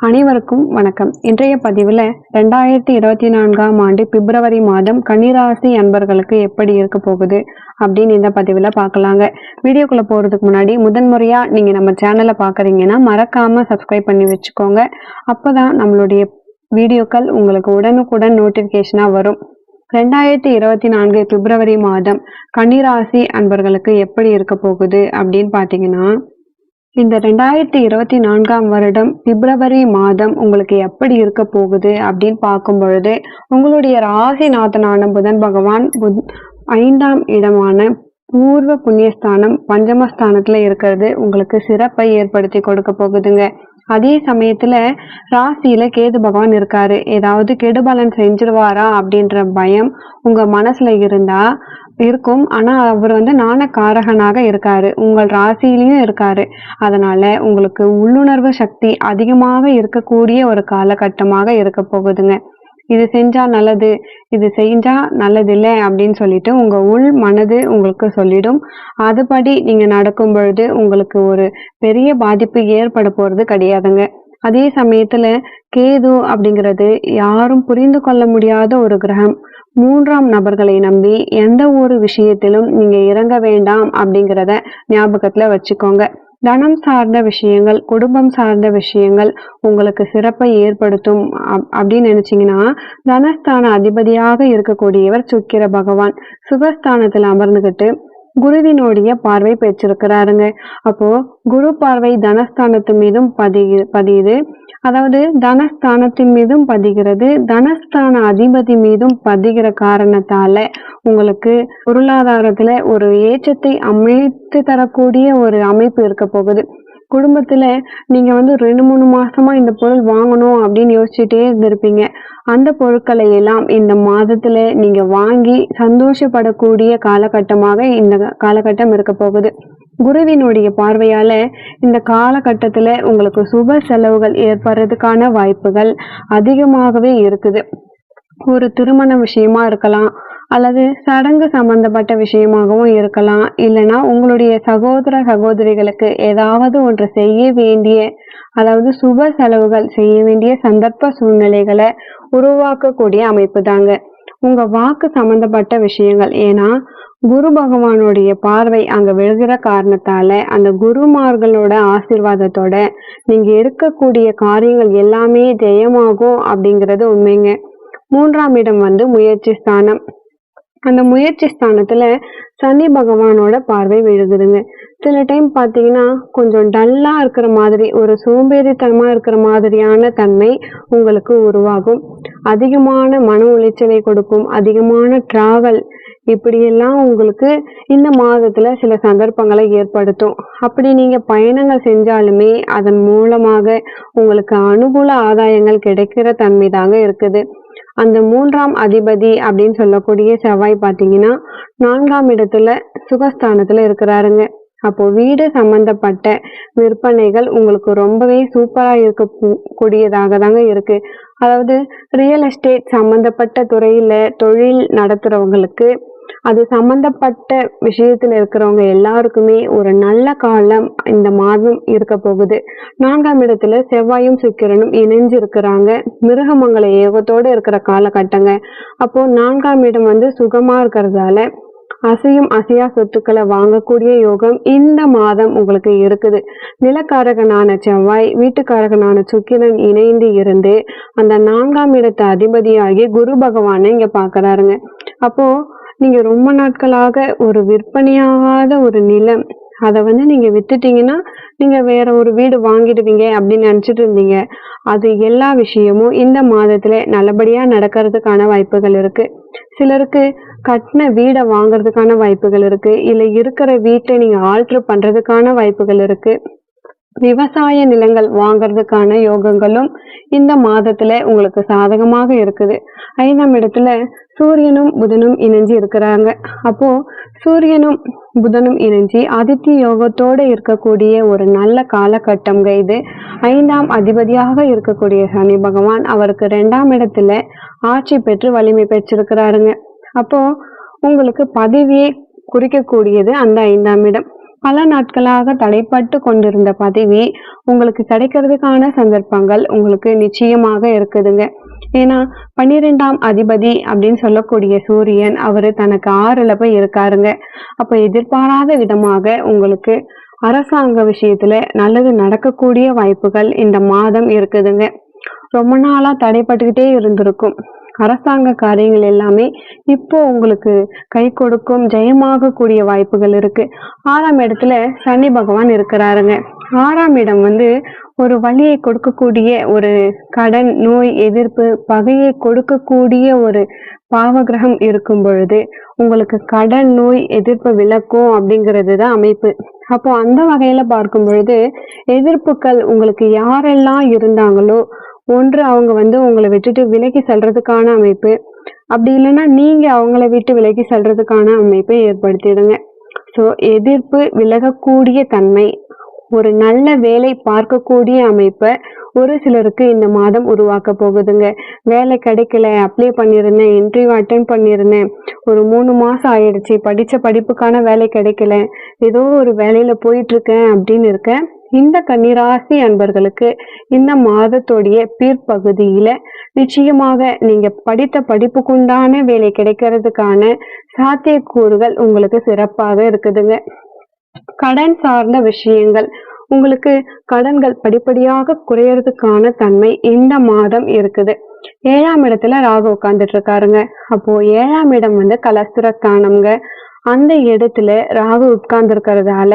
அனைவருக்கும் வணக்கம். இன்றைய பதிவில் ரெண்டாயிரத்தி இருபத்தி நான்காம் ஆண்டு பிப்ரவரி மாதம் கன்னிராசி அன்பர்களுக்கு எப்படி இருக்க போகுது அப்படின்னு இந்த பதிவில் பார்க்கலாங்க. வீடியோக்குள்ளே போகிறதுக்கு முன்னாடி முதன்முறையாக நீங்கள் நம்ம சேனலை பார்க்குறீங்கன்னா மறக்காமல் சப்ஸ்கிரைப் பண்ணி வச்சுக்கோங்க. அப்போ தான் நம்மளுடைய வீடியோக்கள் உங்களுக்கு உடனுக்குடன் நோட்டிஃபிகேஷனாக வரும். ரெண்டாயிரத்தி இருபத்தி நான்கு பிப்ரவரி மாதம் கன்னிராசி அன்பர்களுக்கு எப்படி இருக்க போகுது அப்படின்னு பார்த்தீங்கன்னா இந்த ரெண்டாயிரத்தி இருபத்தி நான்காம் வருடம் பிப்ரவரி மாதம் உங்களுக்கு எப்படி இருக்க போகுது அப்படின்னு பார்க்கும் பொழுது உங்களுடைய ராசிநாதனான புதன் பகவான் புத்- ஐந்தாம் இடமான பூர்வ புண்ணியஸ்தானம் பஞ்சமஸ்தானத்துல இருக்கிறது. உங்களுக்கு சிறப்பை ஏற்படுத்தி கொடுக்க போகுதுங்க. அதே சமயத்துல ராசியில கேது பகவான் இருக்காரு. ஏதாவது கெடுபலன் செஞ்சிருவாரா அப்படின்ற பயம் உங்க மனசுல இருந்தா இருக்கும். ஆனா அவர் வந்து நாணக்காரகனாக இருக்காரு. உங்கள் ராசியிலையும் இருக்காரு. அதனால உங்களுக்கு உள்ளுணர்வு சக்தி அதிகமாக இருக்கக்கூடிய ஒரு காலகட்டமாக இருக்க போகுதுங்க. இது செஞ்சா நல்லது இது செஞ்சா நல்லது இல்லை அப்படின்னு சொல்லிட்டு உங்க உள் மனது உங்களுக்கு சொல்லிடும். அதுபடி நீங்க நடக்கும் பொழுது உங்களுக்கு ஒரு பெரிய பாதிப்பு ஏற்பட போறது கிடையாதுங்க. அதே சமயத்துல கேது அப்படிங்கிறது யாரும் புரிந்து கொள்ள முடியாத ஒரு கிரகம். மூன்றாம் நபர்களை நம்பி எந்த ஒரு விஷயத்திலும் நீங்க இறங்க வேண்டாம் அப்படிங்கிறத ஞாபகத்துல வச்சுக்கோங்க. தனம் சார்ந்த விஷயங்கள் குடும்பம் சார்ந்த விஷயங்கள் உங்களுக்கு சிறப்பை ஏற்படுத்தும் அப்- அப்படின்னு நினைச்சீங்கன்னா தனஸ்தான அதிபதியாக இருக்கக்கூடியவர் சுக்கிர பகவான். சுகஸ்தானத்தில் அமர்ந்துகிட்டு குருவினுடைய பார்வை பெற்றிருக்கிறாருங்க. அப்போ குரு பார்வை தனஸ்தானத்து மீதும் பதியு பதியுது. அதாவது தனஸ்தானத்தின் மீதும் பதிகிறது. தனஸ்தான அதிபதி மீதும் பதிகிற காரணத்தால உங்களுக்கு பொருளாதாரத்துல ஒரு ஏற்றத்தை அமைத்து தரக்கூடிய ஒரு அமைப்பு இருக்க போகுது. குடும்பத்துல நீங்க வந்து ரெண்டு மூணு மாசமா இந்த பொருள் வாங்கணும் அப்படின்னு யோசிச்சுட்டே இருந்திருப்பீங்க. அந்த பொருட்களை எல்லாம் இந்த மாதத்துல நீங்க வாங்கி சந்தோஷப்படக்கூடிய காலகட்டமாக இந்த காலகட்டம் இருக்க போகுது. குருவினுடைய பார்வையால இந்த காலகட்டத்தில் உங்களுக்கு சுப செலவுகள் ஏற்படுறதுக்கான வாய்ப்புகள் அதிகமாகவே இருக்குது. ஒரு திருமண விஷயமா இருக்கலாம் அல்லது சடங்கு சம்பந்தப்பட்ட விஷயமாகவும் இருக்கலாம். இல்லைன்னா உங்களுடைய சகோதர சகோதரிகளுக்கு ஏதாவது ஒன்று செய்ய வேண்டிய அதாவது சுப செலவுகள் செய்ய வேண்டிய சந்தர்ப்ப சூழ்நிலைகளை உருவாக்கக்கூடிய அமைப்பு தாங்க. உங்க வாக்கு சம்பந்தப்பட்ட விஷயங்கள் ஏன்னா குரு பகவானுடைய பார்வை அங்க விழுகிற காரணத்தால அந்த குருமார்களோட ஆசீர்வாதத்தோட நீங்க இருக்கக்கூடிய காரியங்கள் எல்லாமே ஜெயமாகும் அப்படிங்கிறது உண்மைங்க. மூன்றாம் இடம் வந்து முயற்சி ஸ்தானம். அந்த முயற்சி ஸ்தானத்துல சனி பகவானோட பார்வை விழுகுதுங்க. சில டைம் பார்த்தீங்கன்னா கொஞ்சம் டல்லா இருக்கிற மாதிரி ஒரு சோம்பேறித்தனமா இருக்கிற மாதிரியான தன்மை உங்களுக்கு உருவாகும். அதிகமான மன உளைச்சலை கொடுக்கும் அதிகமான டிராவல் இப்படியெல்லாம் உங்களுக்கு இந்த மாதத்துல சில சந்தர்ப்பங்களை ஏற்படுத்தும். அப்படி நீங்க பயணங்கள் செஞ்சாலுமே அதன் மூலமாக உங்களுக்கு அனுகூல ஆதாயங்கள் கிடைக்கிற தன்மை தாங்க இருக்குது. அந்த மூன்றாம் அதிபதி அப்படின்னு சொல்லக்கூடிய செவ்வாய் பார்த்தீங்கன்னா நான்காம் இடத்துல சுகஸ்தானத்துல இருக்கிறாருங்க. அப்போ வீடு சம்பந்தப்பட்ட விற்பனைகள் உங்களுக்கு ரொம்பவே சூப்பரா இருக்க கூடியதாக தாங்க இருக்கு. அதாவது ரியல் எஸ்டேட் சம்பந்தப்பட்ட துறையில தொழில் நடத்துறவங்களுக்கு அது சம்பந்தப்பட்ட விஷயத்துல இருக்கிறவங்க எல்லாருக்குமே ஒரு நல்ல காலம் இந்த மாதம் இருக்க போகுது. நான்காம் இடத்துல செவ்வாயும் சுக்கிரனும் இணைஞ்சு இருக்கிறாங்க மிருகமங்கல ஏகத்தோடு இருக்கிற காலகட்டங்க. அப்போ நான்காம் இடம் வந்து சுகமா இருக்கிறதால அசையும் அசையா சொத்துக்களை வாங்கக்கூடிய யோகம் இந்த மாதம் உங்களுக்கு இருக்குது. நிலக்காரகனான செவ்வாய் வீட்டுக்காரகனான சுக்கிரன் இணைந்து இருந்து அந்த நான்காம் இடத்தை அதிபதியாகி குரு பகவானை இங்க பாக்குறாருங்க. அப்போ நீங்க ரொம்ப நாட்களாக ஒரு விற்பனையாகாத ஒரு நிலம் அதை வந்து நீங்க வித்துட்டீங்கன்னா நீங்க வேற ஒரு வீடு வாங்கிடுவீங்க அப்படின்னு நினைச்சிட்டு இருந்தீங்க. அது எல்லா விஷயமும் இந்த மாதத்துல நல்லபடியா நடக்கிறதுக்கான வாய்ப்புகள் இருக்கு. சிலருக்கு கட்டின வீடை வாங்குறதுக்கான வாய்ப்புகள் இருக்கு. இல்ல இருக்கிற வீட்டை நீங்க ஆல்ட்ரு பண்றதுக்கான வாய்ப்புகள் இருக்கு. விவசாய நிலங்கள் வாங்கிறதுக்கான யோகங்களும் இந்த மாதத்துல உங்களுக்கு சாதகமாக இருக்குது. ஐந்தாம் இடத்துல சூரியனும் புதனும் இணைஞ்சு இருக்கிறாங்க. அப்போ சூரியனும் புதனும் இணைஞ்சு ஆதித்ய யோகத்தோடு இருக்கக்கூடிய ஒரு நல்ல காலகட்டம்ங்க இது. ஐந்தாம் அதிபதியாக இருக்கக்கூடிய சனி பகவான் அவருக்கு ரெண்டாம் இடத்துல ஆட்சி பெற்று வலிமை பெற்றிருக்கிறாருங்க. அப்போ உங்களுக்கு பதவியை குறிக்கக்கூடியது அந்த ஐந்தாம் இடம். பல நாட்களாக தடைப்பட்டு கொண்டிருந்த பதவி உங்களுக்கு கிடைக்கிறதுக்கான சந்தர்ப்பங்கள் உங்களுக்கு நிச்சயமாக இருக்குதுங்க. ஏன்னா பன்னிரெண்டாம் அதிபதி அப்படின்னு சொல்லக்கூடிய சூரியன் அவரு தனக்கு ஆறுல போய் இருக்காருங்க. அப்ப எதிர்பாராத விதமாக உங்களுக்கு அரசாங்க விஷயத்துல நல்லது நடக்கக்கூடிய வாய்ப்புகள் இந்த மாதம் இருக்குதுங்க. ரொம்ப நாளா தடைப்பட்டுக்கிட்டே இருந்திருக்கும். அரசாங்க காரியங்கள் எல்லாமே இப்போ உங்களுக்கு கை கொடுக்கும் ஜெயமாக கூடிய வாய்ப்புகள் இருக்கு. ஆறாம் இடத்துல சனி பகவான் இருக்கிறாருங்க. ஆறாம் இடம் வந்து ஒரு வழியை கொடுக்கக்கூடிய ஒரு கடன் நோய் எதிர்ப்பு பகையை கொடுக்கக்கூடிய ஒரு பாவகிரகம் இருக்கும் பொழுது உங்களுக்கு கடன் நோய் எதிர்ப்பு விளக்கும் அப்படிங்கிறது தான் அமைப்பு. அப்போ அந்த வகையில பார்க்கும் பொழுது எதிர்ப்புகள் உங்களுக்கு யாரெல்லாம் இருந்தாங்களோ ஒன்று அவங்க வந்து உங்களை விட்டுட்டு விலகி செல்றதுக்கான அமைப்பு. அப்படி இல்லைன்னா நீங்க அவங்கள விட்டு விலகி செல்றதுக்கான அமைப்பை ஏற்படுத்திடுங்க. ஸோ எதிர்ப்பு விலகக்கூடிய தன்மை ஒரு நல்ல வேலை பார்க்கக்கூடிய அமைப்பை ஒரு சிலருக்கு இந்த மாதம் உருவாக்க போகுதுங்க. வேலை கிடைக்கல அப்ளை பண்ணியிருந்தேன் இன்டர்வியூ அட்டன் பண்ணியிருந்தேன். ஒரு மூணு மாதம் ஆயிடுச்சு படித்த படிப்புக்கான வேலை கிடைக்கல. ஏதோ ஒரு வேலையில் போயிட்டுருக்கேன் அப்படின்னு இருக்க இந்த கன்னிராசி அன்பர்களுக்கு இந்த மாதத்துடைய பிற்பகுதியில் நிச்சயமாக நீங்கள் படித்த படிப்புக்குண்டான வேலை கிடைக்கிறதுக்கான சாத்தியக்கூறுகள் உங்களுக்கு சிறப்பாக இருக்குதுங்க. கடன் சார்ந்த விஷயங்கள். உங்களுக்கு கடன்கள் படிப்படியாக குறையறதுக்கான தன்மை இந்த மாதம் இருக்குது. ஏழாம் இடத்துல ராகு உட்கார்ந்துட்டு இருக்காருங்க அப்போ ஏழாம் இடம் வந்து கலஸ்திரஸ்தானம்ங்க. அந்த இடத்துல ராகு உட்கார்ந்து இருக்கிறதால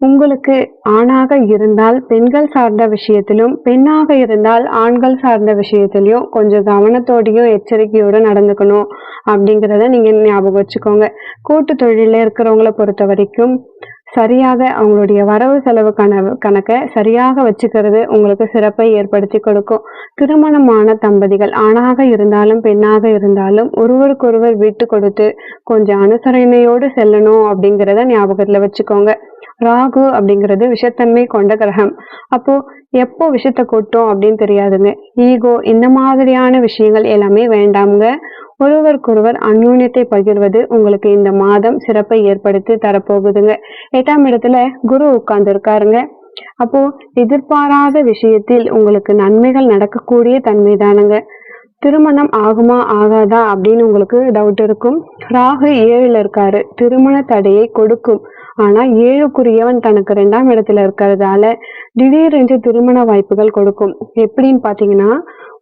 உங்களுக்கு ஆணாக இருந்தால் பெண்கள் சார்ந்த விஷயத்திலும் பெண்ணாக இருந்தால் ஆண்கள் சார்ந்த விஷயத்திலையும் கொஞ்சம் கவனத்தோடையும் எச்சரிக்கையோடு நடந்துக்கணும் அப்படிங்கிறத நீங்க ஞாபகம் வச்சுக்கோங்க. கூட்டு தொழிலில் இருக்கிறவங்கள பொறுத்த வரைக்கும் சரியாக அவங்களுடைய வரவு செலவு கணவு கணக்கை சரியாக வச்சுக்கிறது உங்களுக்கு சிறப்பை ஏற்படுத்தி கொடுக்கும். திருமணமான தம்பதிகள் ஆணாக இருந்தாலும் பெண்ணாக இருந்தாலும் ஒருவருக்கொருவர் விட்டு கொடுத்து கொஞ்சம் அனுசரணையோடு செல்லணும் அப்படிங்கிறத ஞாபகத்துல வச்சுக்கோங்க. ராகு அப்படிங்கிறது விஷத்தன்மை கொண்ட கிரகம். அப்போ எப்போ விஷத்தை கொட்டும் அப்படின்னு தெரியாதுங்க. ஈகோ இந்த மாதிரியான விஷயங்கள் எல்லாமே வேண்டாமுங்க. ஒருவருக்கொருவர் அந்யூன்யத்தை பகிர்வது உங்களுக்கு இந்த மாதம் சிறப்பை ஏற்படுத்தி தரப்போகுதுங்க. எட்டாம் இடத்துல குரு உட்கார்ந்து இருக்காருங்க அப்போ எதிர்பாராத விஷயத்தில் உங்களுக்கு நன்மைகள் நடக்கக்கூடிய தன்மை தானுங்க திருமணம் ஆகுமா ஆகாதா அப்படின்னு உங்களுக்கு டவுட் இருக்கும். ராகு ஏழுல இருக்காரு. திருமண தடையை கொடுக்கும். ஆனா ஏழுக்குரியவன் தனக்கு ரெண்டாம் இடத்துல இருக்கிறதால திடீரென்று திருமண வாய்ப்புகள் கொடுக்கும். எப்படின்னு பாத்தீங்கன்னா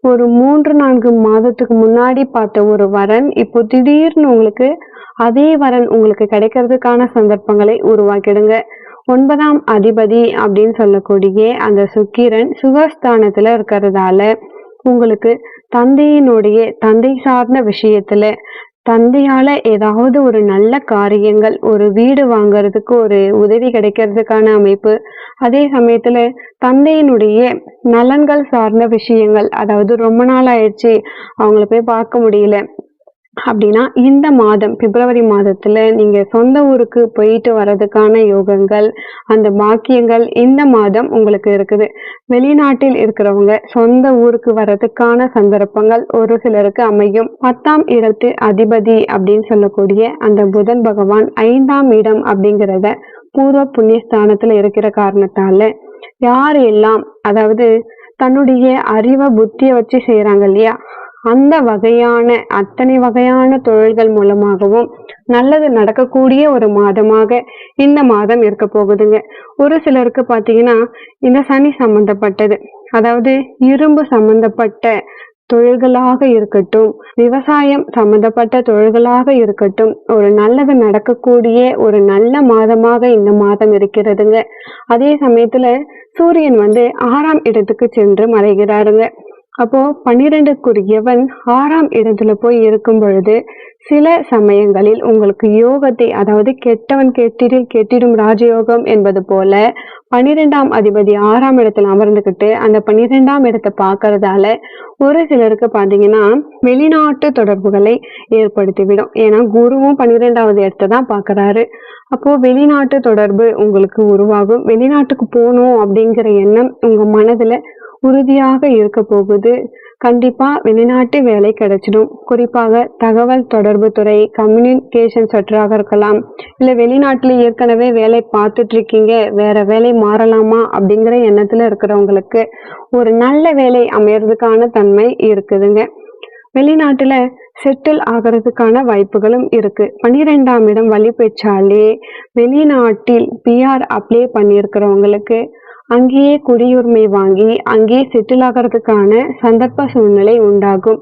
ஒரு மூன்று நான்கு மாதத்துக்கு முன்னாடி பார்த்த ஒரு வரன் இப்போ திடீர்னு உங்களுக்கு அதே வரன் உங்களுக்கு கிடைக்கிறதுக்கான சந்தர்ப்பங்களை உருவாக்கிடுங்க. ஒன்பதாம் அதிபதி அப்படின்னு சொல்லக்கூடிய அந்த சுக்கிரன் சுகஸ்தானத்துல இருக்கிறதால உங்களுக்கு தந்தையினுடைய தந்தை சார்ந்த விஷயத்துல தந்தையால ஏதாவது ஒரு நல்ல காரியங்கள் ஒரு வீடு வாங்குறதுக்கு ஒரு உதவி கிடைக்கிறதுக்கான அமைப்பு அதே சமயத்துல தந்தையினுடைய நலன்கள் சார்ந்த விஷயங்கள் அதாவது ரொம்ப நாள் ஆயிடுச்சு அவங்கள போய் பார்க்க முடியல அப்படின்னா இந்த மாதம் பிப்ரவரி மாதத்துல நீங்க சொந்த ஊருக்கு போயிட்டு வர்றதுக்கான யோகங்கள் அந்த பாக்கியங்கள் இந்த மாதம் உங்களுக்கு இருக்குது. வெளிநாட்டில் இருக்கிறவங்க சொந்த ஊருக்கு வர்றதுக்கான சந்தர்ப்பங்கள் ஒரு சிலருக்கு அமையும். பத்தாம் இடத்து அதிபதி அப்படின்னு சொல்லக்கூடிய அந்த புதன் பகவான் ஐந்தாம் இடம் அப்படிங்கிறத பூர்வ புண்ணியஸ்தானத்துல இருக்கிற காரணத்தால யார் எல்லாம் அதாவது தன்னுடைய அறிவை புத்திய வச்சு செய்யறாங்க இல்லையா? அந்த வகையான அத்தனை வகையான தொழில்கள் மூலமாகவும் நல்லது நடக்கக்கூடிய ஒரு மாதமாக இந்த மாதம் இருக்க போகுதுங்க. ஒரு சிலருக்கு பார்த்தீங்கன்னா இந்த சனி சம்பந்தப்பட்டது அதாவது இரும்பு சம்பந்தப்பட்ட தொழில்களாக இருக்கட்டும் விவசாயம் சம்பந்தப்பட்ட தொழில்களாக இருக்கட்டும் ஒரு நல்லது நடக்கக்கூடிய ஒரு நல்ல மாதமாக இந்த மாதம் இருக்கிறதுங்க. அதே சமயத்துல சூரியன் வந்து ஆறாம் இடத்துக்கு சென்று மறைகிறாருங்க. அப்போ பன்னிரெண்டுக்குரியவன் ஆறாம் இடத்துல போய் இருக்கும் பொழுது சில சமயங்களில் உங்களுக்கு யோகத்தை அதாவது கெட்டவன் கெட்டிடில் கெட்டிடும் ராஜயோகம் என்பது போல பன்னிரெண்டாம் அதிபதி ஆறாம் இடத்துல அமர்ந்துக்கிட்டு அந்த பன்னிரெண்டாம் இடத்தை பார்க்கறதால ஒரு சிலருக்கு பார்த்தீங்கன்னா வெளிநாட்டு தொடர்புகளை ஏற்படுத்திவிடும். ஏன்னா குருவும் பன்னிரெண்டாவது இடத்தை தான் பார்க்கறாரு. அப்போ வெளிநாட்டு தொடர்பு உங்களுக்கு உருவாகும். வெளிநாட்டுக்கு போகணும் அப்படிங்கிற எண்ணம் உங்க மனதுல உறுதியாக இருக்க போகுது. கண்டிப்பா வெளிநாட்டு வேலை கிடைச்சிடும். குறிப்பாக தகவல் தொடர்பு துறை கம்யூனிகேஷன் சற்றாக இருக்கலாம். இல்ல வெளிநாட்டுல ஏற்கனவே வேலை பார்த்துட்டு இருக்கீங்க வேற வேலை மாறலாமா அப்படிங்கிற எண்ணத்துல இருக்கிறவங்களுக்கு ஒரு நல்ல வேலை அமையறதுக்கான தன்மை இருக்குதுங்க. வெளிநாட்டுல செட்டில் ஆகிறதுக்கான வாய்ப்புகளும் இருக்கு. பன்னிரெண்டாம் இடம் வழி பெற்றாலே வெளிநாட்டில் பிஆர் அப்ளை பண்ணியிருக்கிறவங்களுக்கு அங்கேயே குடியுரிமை வாங்கி அங்கேயே செட்டில் ஆகிறதுக்கான சந்தர்ப்ப சூழ்நிலை உண்டாகும்.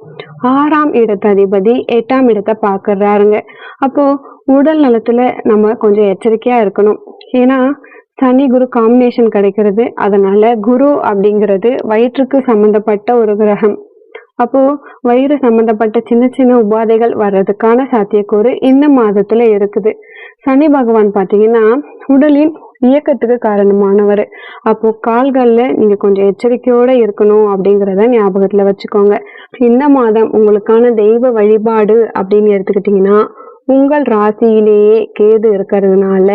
ஆறாம் இடத்த அதிபதி எட்டாம் இடத்தை பார்க்குறாருங்க. அப்போ உடல் நலத்துல நம்ம கொஞ்சம் எச்சரிக்கையா இருக்கணும். ஏன்னா சனி குரு காம்பினேஷன் கிடைக்கிறது. அதனால குரு அப்படிங்கிறது வயிற்றுக்கு சம்பந்தப்பட்ட ஒரு கிரகம். அப்போ வயிறு சம்பந்தப்பட்ட சின்ன சின்ன உபாதைகள் வர்றதுக்கான சாத்தியக்கூறு இந்த மாதத்துல இருக்குது. சனி பகவான் பார்த்தீங்கன்னா உடலின் இயக்கத்துக்கு காரணமானவர். அப்போ கால்கள்ல நீங்க கொஞ்சம் எச்சரிக்கையோட இருக்கணும் அப்படிங்கிறத ஞாபகத்துல வச்சுக்கோங்க. இந்த மாதம் உங்களுக்கான தெய்வ வழிபாடு அப்படின்னு எடுத்துக்கிட்டீங்கன்னா உங்கள் ராசியிலேயே கேது இருக்கிறதுனால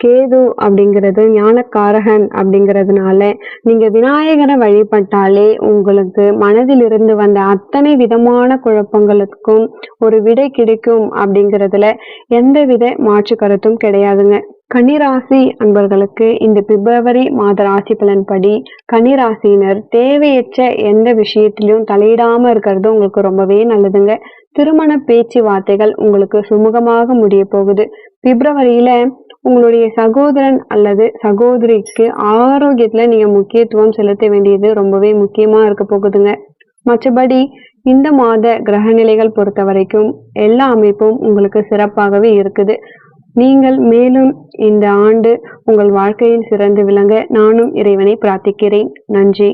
கேது அப்படிங்கிறது ஞானக்காரகன் அப்படிங்கிறதுனால நீங்க விநாயகரை வழிபட்டாலே உங்களுக்கு மனதில் இருந்து வந்த அத்தனை விதமான குழப்பங்களுக்கும் ஒரு விடை கிடைக்கும் அப்படிங்கிறதுல எந்தவித மாற்று கருத்தும் கிடையாதுங்க. கன்னிராசி அன்பர்களுக்கு இந்த பிப்ரவரி மாத ராசி பலன்படி கன்னிராசியினர் தேவையற்ற எந்த விஷயத்திலையும் தலையிடாம இருக்கிறது உங்களுக்கு ரொம்பவே நல்லதுங்க. திருமண பேச்சுவார்த்தைகள் உங்களுக்கு சுமூகமாக முடிய போகுது. பிப்ரவரியில உங்களுடைய சகோதரன் அல்லது சகோதரிக்கு ஆரோக்கியத்துல நீங்க முக்கியத்துவம் செலுத்த வேண்டியது ரொம்பவே முக்கியமா இருக்க போகுதுங்க. மற்றபடி இந்த மாத கிரகநிலைகள் பொறுத்த வரைக்கும் எல்லா அமைப்பும் உங்களுக்கு சிறப்பாகவே இருக்குது. நீங்கள் மேலும் இந்த ஆண்டு உங்கள் வாழ்க்கையில் சிறந்து விளங்க நானும் இறைவனை பிரார்த்திக்கிறேன். நன்றி.